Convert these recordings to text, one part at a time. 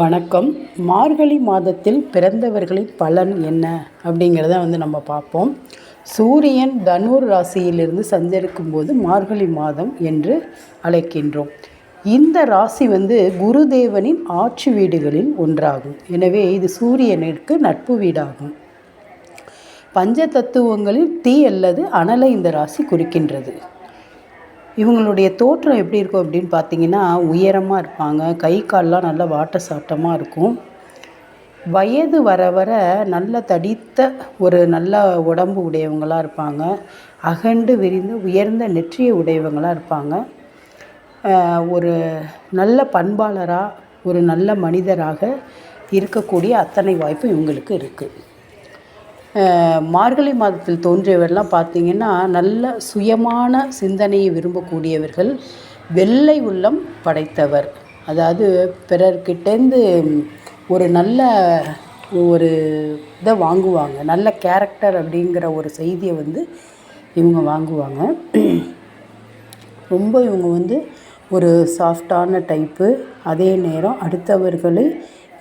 வணக்கம். மார்கழி மாதத்தில் பிறந்தவர்களின் பலன் என்ன அப்படிங்கிறத வந்து நம்ம பார்ப்போம். சூரியன் தனுர் ராசியிலிருந்து சஞ்சரிக்கும் போது மார்கழி மாதம் என்று அழைக்கின்றோம். இந்த ராசி வந்து குருதேவனின் ஆட்சி வீடுகளில் ஒன்றாகும். எனவே இது சூரியனிற்கு நட்பு வீடாகும். பஞ்ச தத்துவங்களில் தீ அல்லது அனலை இந்த ராசி குறிக்கின்றது. இவங்களுடைய தோற்றம் எப்படி இருக்கும் அப்படின்னு பார்த்தீங்கன்னா உயரமாக இருப்பாங்க கை கால்லாம் நல்லா வாட்ட சாட்டமாக இருக்கும். வயது வர வர நல்ல தடித்த ஒரு நல்ல உடம்பு உடையவங்களாக இருப்பாங்க. அகண்டு விரிந்த உயர்ந்த நெற்றிய உடையவங்களாக இருப்பாங்க. ஒரு நல்ல பண்பாளராக ஒரு நல்ல மனிதராக இருக்கக்கூடிய அத்தனை வாய்ப்பு இவங்களுக்கு இருக்குது மார்கழி மாதத்தில் தோன்றியவர்லாம் பார்த்தீங்கன்னா நல்ல சுயமான சிந்தனையை விரும்பக்கூடியவர்கள் வெள்ளை உள்ளம் படைத்தவர். அதாவது பிறர்கிட்டேருந்து ஒரு நல்ல ஒரு இதை வாங்குவாங்க. நல்ல கேரக்டர் அப்படிங்கிற ஒரு செய்தியை வந்து இவங்க வாங்குவாங்க. ரொம்ப இவங்க வந்து ஒரு சாஃப்டான டைப்பு. அதே நேரம் அடுத்தவர்களை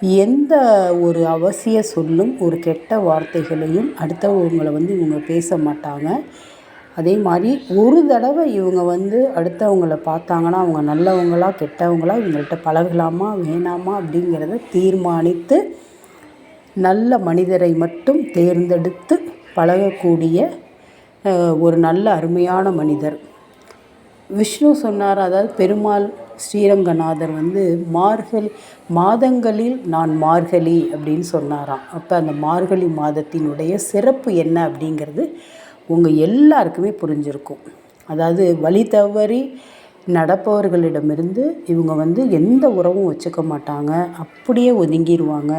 எந்த ஒரு அவசிய சொல்லும் ஒரு கெட்ட வார்த்தைகளையும் அடுத்தவங்களை வந்து இவங்க பேச மாட்டாங்க. அதே மாதிரி ஒரு தடவை இவங்க வந்து அடுத்தவங்கள பார்த்தாங்கன்னா அவங்க நல்லவங்களா கெட்டவங்களா இவங்கள்ட்ட பழகலாமா வேணாமா அப்படிங்கிறத தீர்மானித்து நல்ல மனிதரை மட்டும் தேர்ந்தெடுத்து பழகக்கூடிய ஒரு நல்ல அருமையான மனிதர். விஷ்ணு சொன்னார் அதாவது பெருமாள் ஸ்ரீரங்கநாதர் வந்து மார்கழி மாதங்களில் நான் மார்கழி அப்படின்னு சொன்னாராம். அப்போ அந்த மார்கழி மாதத்தினுடைய சிறப்பு என்ன அப்படிங்கிறது உங்கள் எல்லாருக்குமே புரிஞ்சிருக்கும். அதாவது வழி தவறி நடப்பவர்களிடமிருந்து இவங்க வந்து எந்த உறவும் வச்சுக்க மாட்டாங்க. அப்படியே ஒதுங்கிடுவாங்க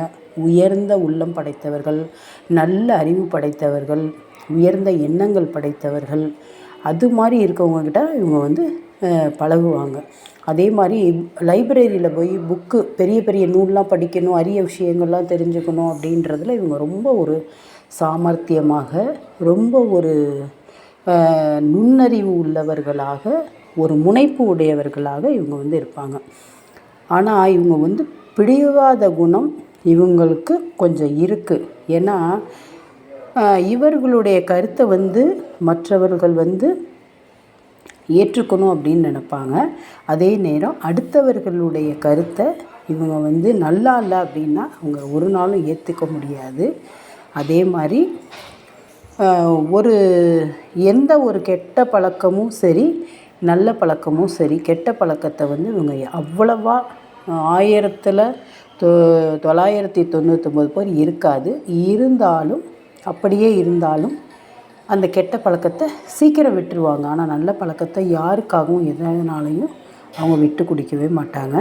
உயர்ந்த உள்ளம் படைத்தவர்கள் நல்ல அறிவு படைத்தவர்கள் உயர்ந்த எண்ணங்கள் படைத்தவர்கள் அது மாதிரி இருக்கவங்கக்கிட்ட இவங்க வந்து பழகுவாங்க. அதே மாதிரி லைப்ரரியில் போய் புக்கு பெரிய பெரிய நூல்லாம் படிக்கணும் அரிய விஷயங்கள்லாம் தெரிஞ்சுக்கணும் அப்படின்றதுல இவங்க ரொம்ப ஒரு சாமர்த்தியமாக ரொம்ப ஒரு நுண்ணறிவு உள்ளவர்களாக ஒரு முனைப்பு உடையவர்களாக இவங்க வந்து இருப்பாங்க. ஆனால் இவங்க வந்து பிடிவாத குணம் இவங்களுக்கு கொஞ்சம் இருக்குது ஏன்னா இவர்களுடைய கருத்தை வந்து மற்றவர்கள் வந்து ஏற்றுக்கணும் அப்படின்னு நினைப்பாங்க. அதே நேரம் அடுத்தவர்களுடைய கருத்தை இவங்க வந்து நல்லா இல்லை அப்படின்னா அவங்க ஒரு நாளும் ஏற்றுக்க முடியாது. அதே மாதிரி ஒரு எந்த ஒரு கெட்ட பழக்கமும் சரி நல்ல பழக்கமும் சரி கெட்ட பழக்கத்தை வந்து இவங்க அவ்வளவா ஆயிரத்தில் தொ தொள்ளாயிரத்தி தொண்ணூத்தொம்பது பேர் இருக்காது. இருந்தாலும் அப்படியே இருந்தாலும் அந்த கெட்ட பழக்கத்தை சீக்கிரம் விட்டுருவாங்க. ஆனால் நல்ல பழக்கத்தை யாருக்காகவும் எதனாலையும் அவங்க விட்டு குடிக்கவே மாட்டாங்க.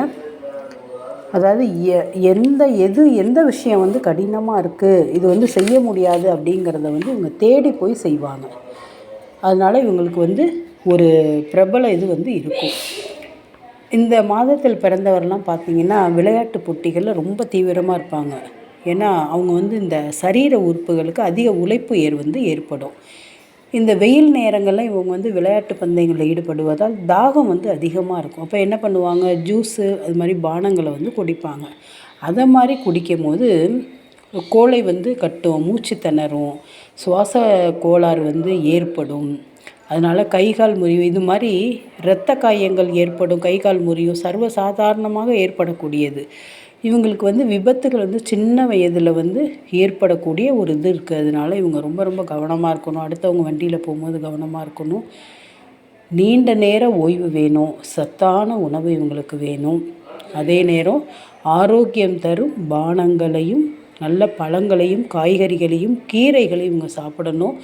அதாவது எ- எந்த எது எந்த விஷயம் வந்து கடினமாக இருக்குது இது வந்து செய்ய முடியாது அப்படிங்கிறத வந்து இவங்க தேடி போய் செய்வாங்க. அதனால் இவங்களுக்கு வந்து ஒரு பிரபல இது வந்து இருக்கும். இந்த மாதத்தில் பிறந்தவர்லாம் பார்த்தீங்கன்னா விளையாட்டு போட்டிகளில் ரொம்ப தீவிரமாக இருப்பாங்க. ஏன்னா அவங்க வந்து இந்த சரீர உறுப்புகளுக்கு அதிக உழைப்பு ஏர் வந்து ஏற்படும். இந்த வெயில் நேரங்களில் இவங்க வந்து விளையாட்டு பந்தயங்களில் ஈடுபடுவதால் தாகம் வந்து அதிகமாக இருக்கும். அப்போ என்ன பண்ணுவாங்க? ஜூஸு அது மாதிரி பானங்களை வந்து குடிப்பாங்க. அதை மாதிரி குடிக்கும் போது கோழை வந்து கட்டும் மூச்சு திணறும் சுவாச கோளாறு வந்து ஏற்படும். அதனால் கை கால் முறிவு இது மாதிரி இரத்த காயங்கள் ஏற்படும் கை கால் முறிவு சர்வ சாதாரணமாக ஏற்படக்கூடியது. இவங்களுக்கு வந்து விபத்துகள் வந்து சின்ன வயதில் வந்து ஏற்படக்கூடிய ஒரு இது இருக்குது அதனால இவங்க ரொம்ப ரொம்ப கவனமாக இருக்கணும். அடுத்தவங்க வண்டியில் போகும்போது கவனமாக இருக்கணும். நீண்ட நேர ஓய்வு வேணும். சத்தான உணவு இவங்களுக்கு வேணும். அதே நேரம் ஆரோக்கியம் தரும் பானங்களையும் நல்ல பழங்களையும் காய்கறிகளையும் கீரைகளையும் இவங்க சாப்பிடணும்.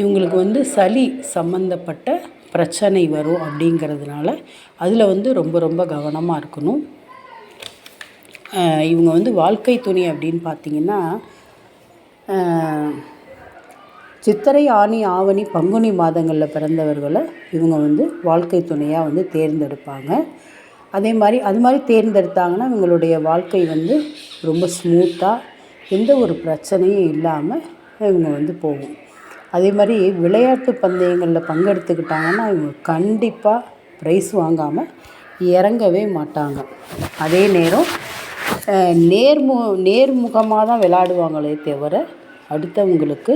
இவங்களுக்கு வந்து சளி சம்மந்தப்பட்ட பிரச்சனை வரும் அப்படிங்கிறதுனால அதில் வந்து ரொம்ப ரொம்ப கவனமாக இருக்கணும். இவங்க வந்து வாழ்க்கை துணி அப்படின்னு பார்த்தீங்கன்னா சித்திரை ஆணி ஆவணி பங்குனி மாதங்களில் பிறந்தவர்களை இவங்க வந்து வாழ்க்கை துணையாக வந்து தேர்ந்தெடுப்பாங்க. அதே மாதிரி அது மாதிரி தேர்ந்தெடுத்தாங்கன்னா இவங்களுடைய வாழ்க்கை வந்து ரொம்ப ஸ்மூத்தாக எந்த ஒரு பிரச்சனையும் இல்லாமல் இவங்க வந்து போகும். அதே மாதிரி விளையாட்டு பந்தயங்களில் பங்கெடுத்துக்கிட்டாங்கன்னா இவங்க கண்டிப்பாக ப்ரைஸ் வாங்காமல் இறங்கவே மாட்டாங்க. அதே நேரம் நேர்மு நேர்முகமாக தான் விளாடுவாங்களே தவிர அடுத்தவங்களுக்கு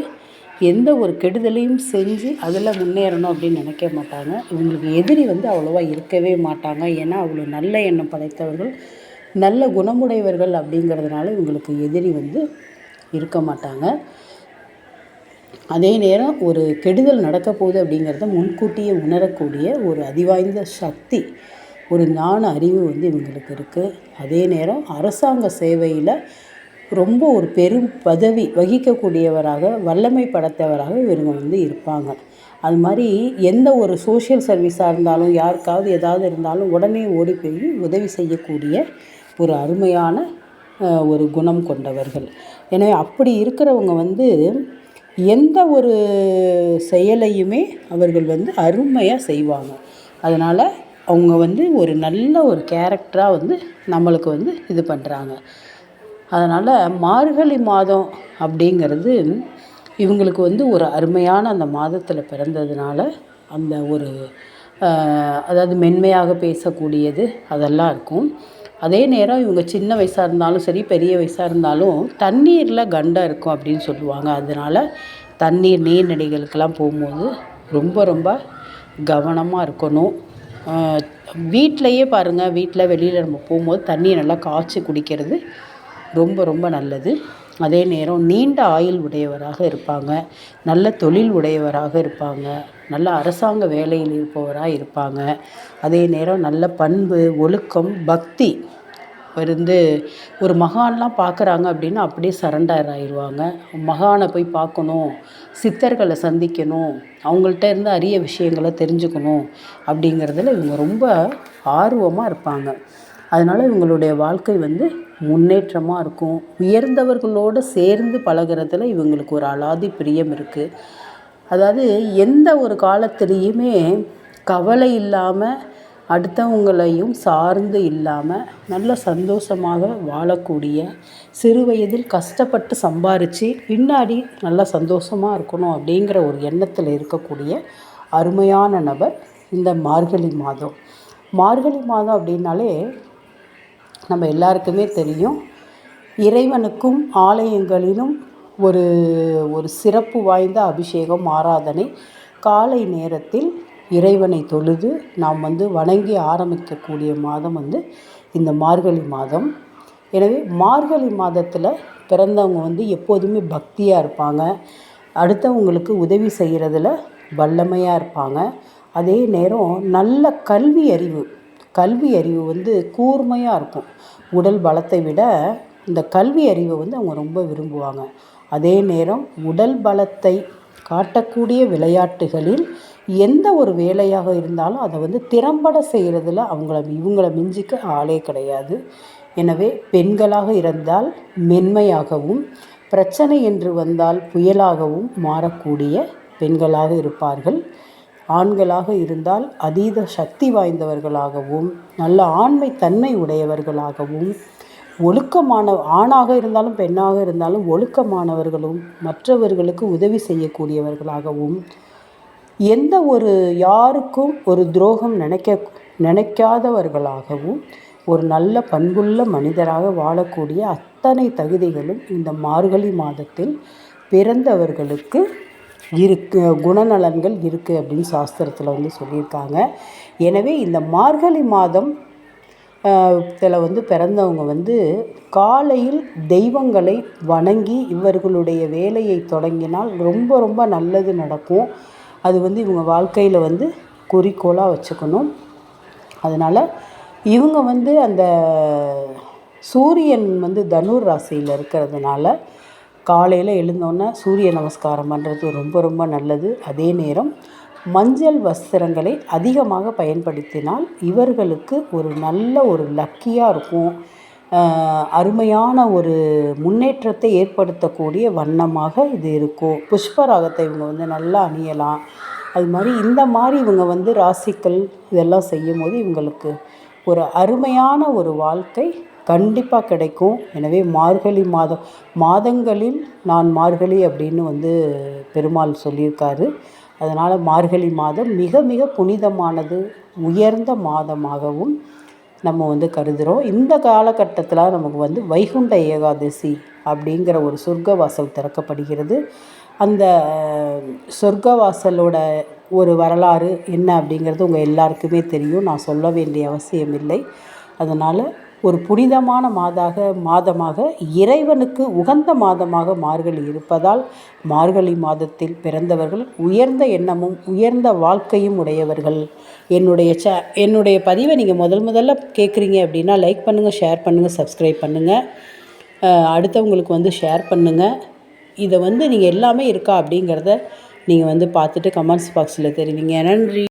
எந்த ஒரு கெடுதலையும் செஞ்சு அதில் முன்னேறணும் அப்படின்னு நினைக்க மாட்டாங்க. இவங்களுக்கு எதிரி வந்து அவ்வளோவா இருக்கவே மாட்டாங்க. ஏன்னா அவ்வளோ நல்ல எண்ணம் படைத்தவர்கள் நல்ல குணமுடையவர்கள் அப்படிங்கிறதுனால இவங்களுக்கு எதிரி வந்து இருக்க மாட்டாங்க. அதே நேரம் ஒரு கெடுதல் நடக்க போகுது அப்படிங்கிறத முன்கூட்டியே உணரக்கூடிய ஒரு அதிவாய்ந்த சக்தி ஒரு ஞான அறிவு வந்து இவங்களுக்கு இருக்குது அதே நேரம் அரசாங்க சேவையில் ரொம்ப ஒரு பெரும் பதவி வகிக்கக்கூடியவராக வல்லமை படைத்தவராக இவங்க வந்து இருப்பாங்க. அது மாதிரி எந்த ஒரு சோஷியல் சர்வீஸாக இருந்தாலும் யாருக்காவது ஏதாவது இருந்தாலும் உடனே ஓடி போய் உதவி செய்யக்கூடிய ஒரு அருமையான ஒரு குணம் கொண்டவர்கள். எனவே அப்படி இருக்கிறவங்க வந்து எந்த ஒரு செயலையுமே அவர்கள் வந்து அருமையாக செய்வாங்க. அதனால் அவங்க வந்து ஒரு நல்ல ஒரு கேரக்டராக வந்து நம்மளுக்கு வந்து இது பண்ணுறாங்க அதனால் மார்கழி மாதம் அப்படிங்கிறது இவங்களுக்கு வந்து ஒரு அருமையான அந்த மாதத்தில் பிறந்ததுனால அந்த ஒரு அதாவது மென்மையாக பேசக்கூடியது அதெல்லாம் இருக்கும். அதே நேரம் இவங்க சின்ன வயசாக இருந்தாலும் சரி பெரிய வயசாக இருந்தாலும் தண்ணீரில் கண்டம் இருக்கும் அப்படின்னு சொல்லுவாங்க. அதனால் தண்ணீர் நீர்நிலைகளுக்கெல்லாம் போகும்போது ரொம்ப ரொம்ப கவனமாக இருக்கணும். வீட்டிலையே பாருங்கள் வீட்டில் வெளியில் நம்ம போகும்போது தண்ணியை நல்லா காய்ச்சி குடிக்கிறது ரொம்ப ரொம்ப நல்லது. அதே நேரம் நீண்ட ஆயுள் உடையவராக இருப்பாங்க. நல்ல தொழில் உடையவராக இருப்பாங்க. நல்ல அரசாங்க வேலையில் இருப்பவராக இருப்பாங்க. அதே நேரம் நல்ல பண்பு ஒழுக்கம் பக்தி இருந்து ஒரு மகான்லாம் பார்க்குறாங்க அப்படின்னா அப்படியே சரண்டர் ஆயிடுவாங்க. மகானை போய் பார்க்கணும் சித்தர்களை சந்திக்கணும் அவங்கள்ட்ட இருந்து அரிய விஷயங்களை தெரிஞ்சுக்கணும் அப்படிங்கிறதுல இவங்க ரொம்ப ஆர்வமாக இருப்பாங்க. அதனால் இவங்களுடைய வாழ்க்கை வந்து முன்னேற்றமாக இருக்கும். உயர்ந்தவர்களோடு சேர்ந்து பழகிறதுல இவங்களுக்கு ஒரு அலாதி பிரியம் இருக்குது அதாவது எந்த ஒரு காலத்துலேயுமே கவலை இல்லாமல் அடுத்தவங்களையும் சார்ந்து இல்லாமல் நல்ல சந்தோஷமாக வாழக்கூடிய சிறு வயதில் கஷ்டப்பட்டு சம்பாரித்து பின்னாடி நல்லா சந்தோஷமாக இருக்கணும் அப்படிங்கிற ஒரு எண்ணத்தில் இருக்கக்கூடிய அருமையான நபர் இந்த மார்கழி மாதம். மார்கழி மாதம் அப்படின்னாலே நம்ம எல்லாருக்குமே தெரியும். இறைவனுக்கும் ஆலயங்களிலும் ஒரு ஒரு சிறப்பு வாய்ந்த அபிஷேகம் ஆராதனை. காலை நேரத்தில் இறைவனை தொழுது நாம் வந்து வணங்கி ஆரம்பிக்கக்கூடிய மாதம் வந்து இந்த மார்கழி மாதம். எனவே மார்கழி மாதத்தில் பிறந்தவங்க வந்து எப்போதுமே பக்தியாக இருப்பாங்க. அடுத்தவங்களுக்கு உதவி செய்கிறதுல வல்லமையாக இருப்பாங்க. அதே நேரம் நல்ல கல்வி அறிவு கல்வி அறிவு வந்து கூர்மையாக இருக்கும். உடல் பலத்தை விட இந்த கல்வி அறிவை வந்து அவங்க ரொம்ப விரும்புவாங்க. அதே நேரம் உடல் பலத்தை காட்டக்கூடிய விளையாட்டுகளில் எந்த ஒரு வேலையாக இருந்தாலும் அதை வந்து திறம்பட செய்கிறதுல அவங்கள இவங்களை மிஞ்சிக்க ஆளே கிடையாது. எனவே பெண்களாக இருந்தால் மென்மையாகவும் பிரச்சனை என்று வந்தால் புயலாகவும் மாறக்கூடிய பெண்களாக இருப்பார்கள். ஆண்களாக இருந்தால் அதீத சக்தி வாய்ந்தவர்களாகவும் நல்ல ஆண்மை தன்மை உடையவர்களாகவும் ஒழுக்கமான ஆணாக இருந்தாலும் பெண்ணாக இருந்தாலும் ஒழுக்கமானவர்களும் மற்றவர்களுக்கு உதவி செய்யக்கூடியவர்களாகவும் எந்த ஒரு யாருக்கும் ஒரு துரோகம் நினைக்க நினைக்காதவர்களாகவும் ஒரு நல்ல பண்புள்ள மனிதராக வாழக்கூடிய அத்தனை தகுதிகளும் இந்த மார்கழி மாதத்தில் பிறந்தவர்களுக்கு இருக்கு குணநலன்கள் இருக்குது அப்படின்னு சாஸ்திரத்தில் வந்து சொல்லியிருக்காங்க. எனவே இந்த மார்கழி மாதம் இதில் வந்து பிறந்தவங்க வந்து காலையில் தெய்வங்களை வணங்கி இவர்களுடைய வேலையை தொடங்கினால் ரொம்ப ரொம்ப நல்லது நடக்கும். அது வந்து இவங்க வாழ்க்கையில் வந்து குறிக்கோளாக வச்சுக்கணும். அதனால் இவங்க வந்து அந்த சூரியன் வந்து தனுர் ராசியில் இருக்கிறதுனால காலையில் எழுந்தோன்னே சூரிய நமஸ்காரம் பண்ணுறது ரொம்ப ரொம்ப நல்லது. அதே நேரம் மஞ்சள் வஸ்திரங்களை அதிகமாக பயன்படுத்தினால் இவர்களுக்கு ஒரு நல்ல ஒரு லக்கியாக இருக்கும். அருமையான ஒரு முன்னேற்றத்தை ஏற்படுத்தக்கூடிய வண்ணமாக இது இருக்கும். புஷ்பராகத்தை இவங்க வந்து நல்லா அணியலாம். அது மாதிரி இந்த மாதிரி இவங்க வந்து ராசிக்கள் இதெல்லாம் செய்யும் போது இவங்களுக்கு ஒரு அருமையான ஒரு வாழ்க்கை கண்டிப்பாக கிடைக்கும். எனவே மார்கழி மாதம் மாதங்களில் நான் மார்கழி அப்படின்னு வந்து பெருமாள் சொல்லியிருக்காரு. அதனால் மார்கழி மாதம் மிக மிக புனிதமானது உயர்ந்த மாதமாகவும் நம்ம வந்து கருதுகிறோம் இந்த காலகட்டத்தில் நமக்கு வந்து வைகுண்ட ஏகாதசி அப்படிங்கிற ஒரு சொர்க்க வாசல் திறக்கப்படுகிறது. அந்த சொர்க்க வாசலோட ஒரு வரலாறு என்ன அப்படிங்கிறது உங்கள் எல்லாருக்குமே தெரியும். நான் சொல்ல வேண்டிய அவசியம் இல்லை அதனால் ஒரு புனிதமான மாதாக மாதமாக இறைவனுக்கு உகந்த மாதமாக மார்கழி இருப்பதால் மார்கழி மாதத்தில் பிறந்தவர்கள் உயர்ந்த எண்ணமும் உயர்ந்த வாழ்க்கையும் உடையவர்கள். என்னுடைய சே என்னுடைய பதிவை நீங்கள் முதல் முதல்ல கேட்குறீங்க அப்படின்னா லைக் பண்ணுங்கள் ஷேர் பண்ணுங்கள் சப்ஸ்கிரைப் பண்ணுங்கள் அடுத்தவங்களுக்கு வந்து ஷேர் பண்ணுங்கள் இதை வந்து நீங்கள் எல்லாமே இருக்கா அப்படிங்கிறத நீங்கள் வந்து பார்த்துட்டு கமெண்ட்ஸ் பாக்ஸில் தெரிவிங்க. நன்றி.